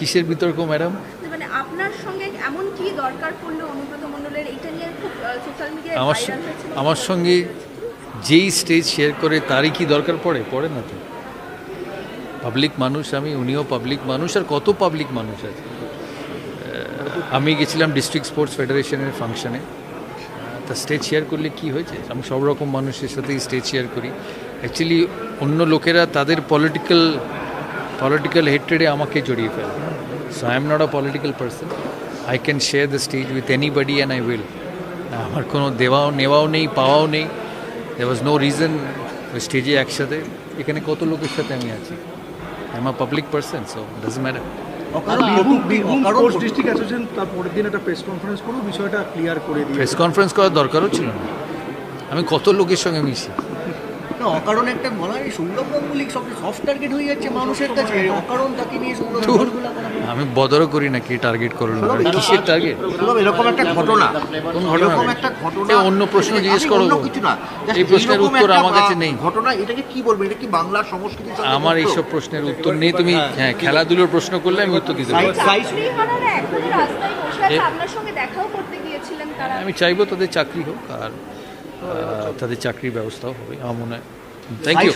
কিসের বিতর্ক ম্যাডাম? মানে আপনার সঙ্গে এমন কি দরকার পড়ল অনুব্রত মণ্ডলের? এটা নিয়ে খুব সোশ্যাল মিডিয়ায় আমার আমার সঙ্গে যেই স্টেজ শেয়ার করে তারই কি দরকার পড়ে? পড়ে না তো। পাবলিক মানুষ আমি উনিও পাবলিক মানুষ আর কত পাবলিক মানুষ আছে? আমি গেছিলাম ডিস্ট্রিক্ট স্পোর্টস ফেডারেশনের ফাংশনে তা স্টেজ শেয়ার করলে কি হয়েছে? আমি সব রকম মানুষের সাথেই স্টেজ শেয়ার করি। অ্যাকচুয়ালি অন্য লোকেরা তাদের পলিটিক্যাল পলিটিক্যাল হেট্রেডে আমাকে জড়িয়ে ফেলে। So I am not a political person I can share the stage with anybody and I will আমার কোনো দেওয়াও নেওয়াও নেই পাওয়াও নেই। দে ওয়াজ নো রিজন স্টেজে একসাথে। এখানে কত লোকের সাথে আমি আছি? I am a public person so does matter press conference করার দরকারও ছিল না। আমি কত লোকের সঙ্গে মিশি? না, অকারণ একটা বলা হয় সৌরভ গাঙ্গুলি সব সফট টার্গেট হয়ে যাচ্ছে মানুষের কাছে। অকারণ তাকে নিয়ে সৌরভ আমি বদরও করি না কে টার্গেট করল কিসের টার্গেট এরকম একটা ঘটনা। কোন ঘটনা একটা ঘটনা। অন্য প্রশ্ন জিজ্ঞেস করো। অন্য কিছু না। এই প্রশ্নের উত্তর আমার কাছে নেই। ঘটনা এটাকে কি বলব? এটা কি বাংলার সংস্কৃতির সাথে আমার? এইসব প্রশ্নের উত্তর নেই। তুমি হ্যাঁ খেলাধুলোর প্রশ্ন করলে আমি উত্তর দিতে পারি আমি চাইব তাদের চাকরি হোক আর তাদের চাকরির ব্যবস্থাও হবে আমার মনে হয়। Thank you